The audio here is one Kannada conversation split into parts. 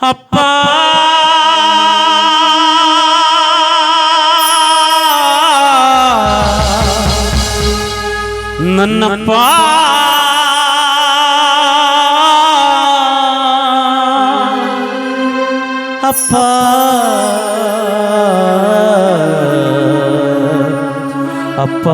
ಅಪ್ಪ ನನ್ನಪ್ಪ ಅಪ್ಪ ಅಪ್ಪ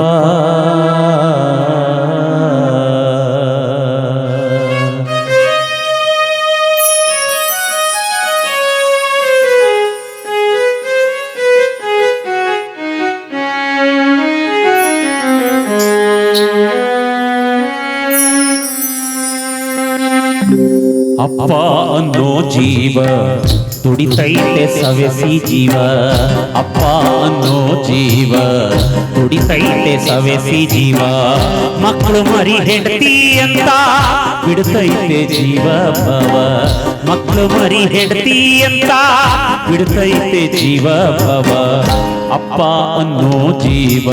ಅಪ್ಪ ಅನ್ನೋ ಜೀವ ತುಡಿತೈತೆ ಸವೆಸಿ ಜೀವ. ಅಪ್ಪ ಅನ್ನೋ ಜೀವ. ತುಡಿತೈತೆ ಸವೆಸಿ ಜೀವ. ಮಕ್ಕಳು ಮರಿ ಹೆಂಡತಿ ಅಂತ ಬಿಡ್ತೈತೆ ಜೀವ ಭವ. ಮಕ್ಕಳು ಮರಿ ಹೆಂಡತಿ ಅಂತ ಬಿಡ್ತೈತೆ ಜೀವ ಭವ. ಅಪ್ಪ ಅನ್ನೋ ಜೀವ.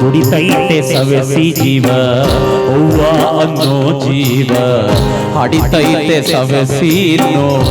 ತುಡಿತೈತೆ ಸವೆಸಿ ಜೀವ. ಅವ್ವ ಅನ್ನೋ ಜೀವ. ಹಡಿತೈತೆ ಸವೆಸಿ ನೋವ.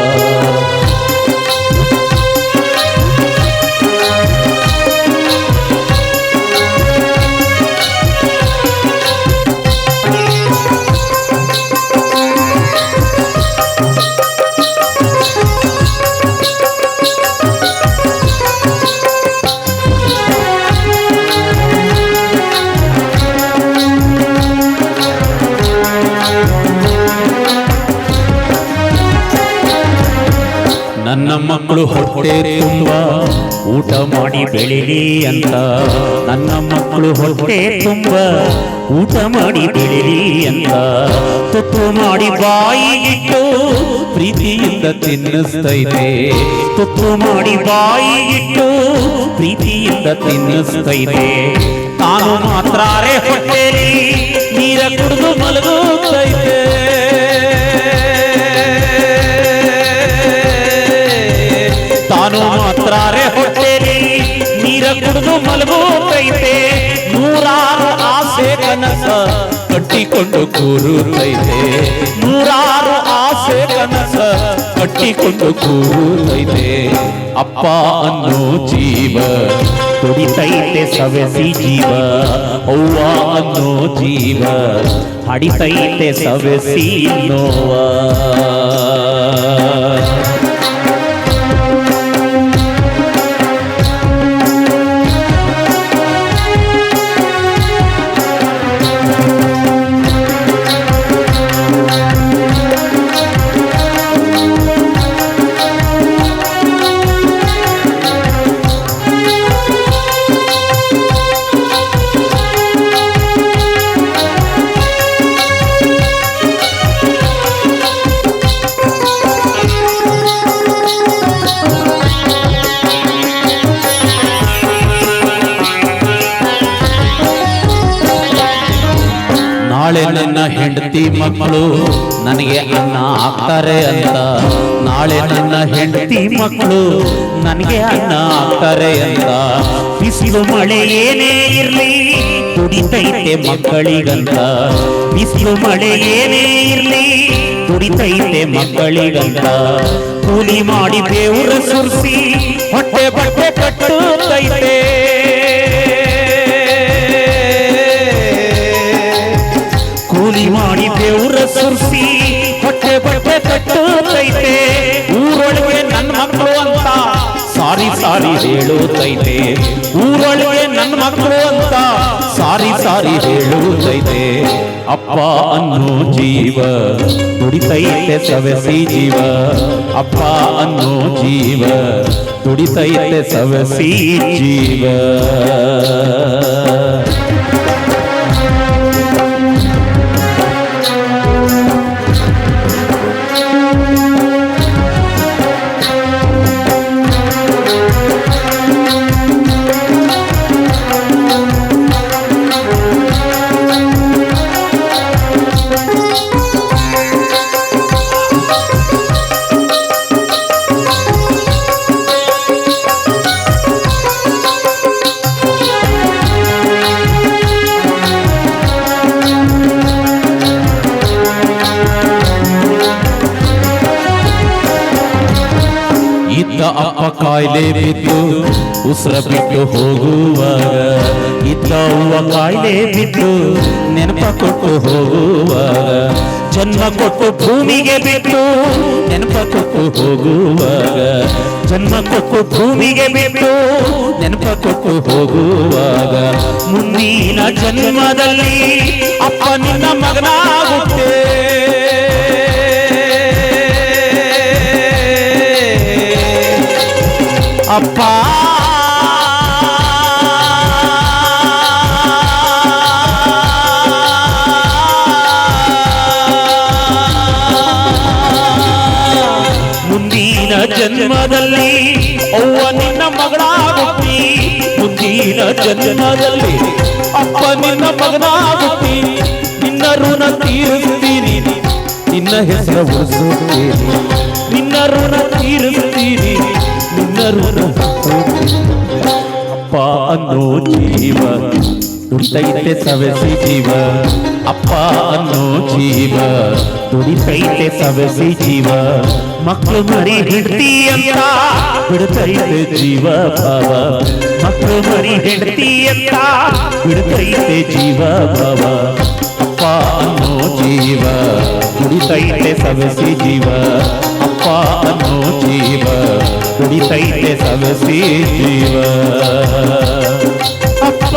ನನ್ನ ಮಕ್ಕಳು ಹೊಟ್ಟೆ ತುಂಬ ಊಟ ಮಾಡಿ ಬೆಳಿಲಿ ಅಂತ. ನನ್ನ ಮಕ್ಕಳು ಹೊಟ್ಟೆ ತುಂಬ ಊಟ ಮಾಡಿ ಬೆಳಿಲಿ ಅಂತ. ತುತ್ತು ಮಾಡಿ ಬಾಯಿ ಬಾಯಿಗಿಟ್ಟು ಪ್ರೀತಿಯಿಂದ ತಿನ್ನಿಸ್ತೈತೆ. ತುತ್ತು ಮಾಡಿ ಬಾಯಿ ಬಾಯಿಗಿಟ್ಟು ಪ್ರೀತಿಯಿಂದ ತಿನ್ನಿಸ್ತೈತೆ. ತಾನು ಮಾತ್ರ ಹೊಟ್ಟೆಲಿ ನೀರ ಕುಡಿದು ಮಲಗುತ್ತೈತೆ ನೀರ ಕುಡಿದು ಮಲಗುತ್ತೈತೆ ನೂರಾರು ಆಸೆ ಕನಸ ಕಟ್ಟಿಕೊಂಡು ಕೂರುತ್ತೈತೆ ನೂರಾರು ಆಸೆ ಕನಸ ಕಟ್ಟಿಕೊಂಡು ಕೂರುತ್ತೈತೆ ಅಪ್ಪ ಅನ್ನೋ ಜೀವ ತುಡಿತೈತೆ ಸವೆಸಿ ಜೀವ. ಅವ್ವ ಅನ್ನೋ ಜೀವ ಹಡಿತೈತೆ ಸವೆಸಿ ನೋವಾ ನಾಳೆ ನನ್ನ ಹೆಂಡತಿ ಮಕ್ಕಳು ನನಗೆ ಅನ್ನ ಹಾಕ್ತಾರೆ ಅಂತ ನಾಳೆ ನನ್ನ ಹೆಂಡತಿ ಮಕ್ಕಳು ನನಗೆ ಅನ್ನ ಹಾಕ್ತಾರೆ ಅಂತ ಬಿಸಿಲು ಮಳೆ ಏನೇ ಇರಲಿ, ದುಡಿತೈತೆ ಮಕ್ಕಳಿಗಂತ. ಬಿಸಿಲು ಮಳೆ ಏನೇ ಇರಲಿ, ದುಡಿತೈತೆ ಮಕ್ಕಳಿಗಂತ. ಕೂಲಿ ಮಾಡಿ ದೇವರ ಸುರಿಸಿ, ಹೊಟ್ಟೆ ಬಟ್ಟೆ ಕಟ್ಟುತ್ತೈತೆ. ಸುರಿಸಿ ಹೊಟ್ಟೆ ಬಟ್ಟೆ ಕಟ್ಟುತ್ತೈತೆ. ಊರೊಳಗೆ ನನ್ನ ಮಕ್ಕಳು ಅಂತ ಸಾರಿ ಸಾರಿ ಹೇಳುತ್ತೈತೆ. ಊರೊಳಗೆ ನನ್ನ ಮಕ್ಕಳು ಅಂತ ಸಾರಿ ಸಾರಿ ಹೇಳುತ್ತೈತೆ. ಅಪ್ಪ ಅನ್ನೋ ಜೀವ ದುಡಿತೈತೆ ಸವೆಸಿ ಜೀವ. ಅಪ್ಪ ಅನ್ನೋ ಜೀವ ದುಡಿತೈತೆ ಸವೆಸಿ ಜೀವ. ಕಾಯಿಲೆ ಬಿದ್ದು ಉಸಿರ ಬಿಟ್ಟು ಹೋಗುವಾಗ, ಇದ್ದ ಕಾಯಿಲೆ ಬಿದ್ದು ನೆನಪ ಕೊಟ್ಟು ಹೋಗುವಾಗ, ಜನ್ಮ ಕೊಟ್ಟು ಭೂಮಿಗೆ ಬಿಟ್ಟು ನೆನಪ ಕೊಟ್ಟು ಹೋಗುವಾಗ, ಜನ್ಮ ಕೊಟ್ಟು ಭೂಮಿಗೆ ಬಿಟ್ಟು ನೆನಪ ಕೊಟ್ಟು ಹೋಗುವಾಗ, ಮುಂದಿನ ಜನ್ಮದಲ್ಲಿ ಅಪ್ಪ ನಿನ್ನ ಮಗನಾಗುತ್ತೆ. ಅಪ್ಪ. ಮುಂದಿನ ಜನ್ಮದಲ್ಲಿ ಅವ್ವ ನಿನ್ನ ಮಗಳಾಗುತ್ತಿ. ಮುಂದಿನ ಜನ್ಮದಲ್ಲಿ ಅಪ್ಪ ನಿನ್ನ ಮಗನಾಗುತ್ತಿ. ನಿನ್ನ ಋಣ ತೀರಿಸ್ತೀನಿ ನಿನ್ನ ಹೆಸರು ಉಳಿಸುತ್ತೀನಿ ನಿನ್ನ ಋಣ ತೀರಿಸ್ತೀನಿ ಅನ್ನೋ ಜೀವ ದುಡಿತೈತೆ ಸವೆಸಿ ಜೀವ ಅಪ್ಪ ಅನ್ನೋ ಜೀವ ದುಡಿತೈತೆ ಸವೆಸಿ ಜೀವ ಮಕ್ಕಳು ಮರಿ ಹಿಡ್ತಿ ಅಂತ ಬಿಡ್ತೈತೆ ಜೀವ ಭಾವ ಮಕ್ಕಳು ಮರಿ ಹಿಡ್ತಿ ಅಂತ ಬಿಡ್ತೈತೆ ಜೀವ ಭಾವ ಅಪ್ಪ ಅನ್ನೋ ಜೀವ ದುಡಿತೈತೆ ಸವೆಸಿ ಜೀವ ಅಪ್ಪ ಅನ್ನೋ ಜೀವ ದುಡಿತೈತೆ ಸವೆಸಿ ಜೀವ ಅಪ್ಪ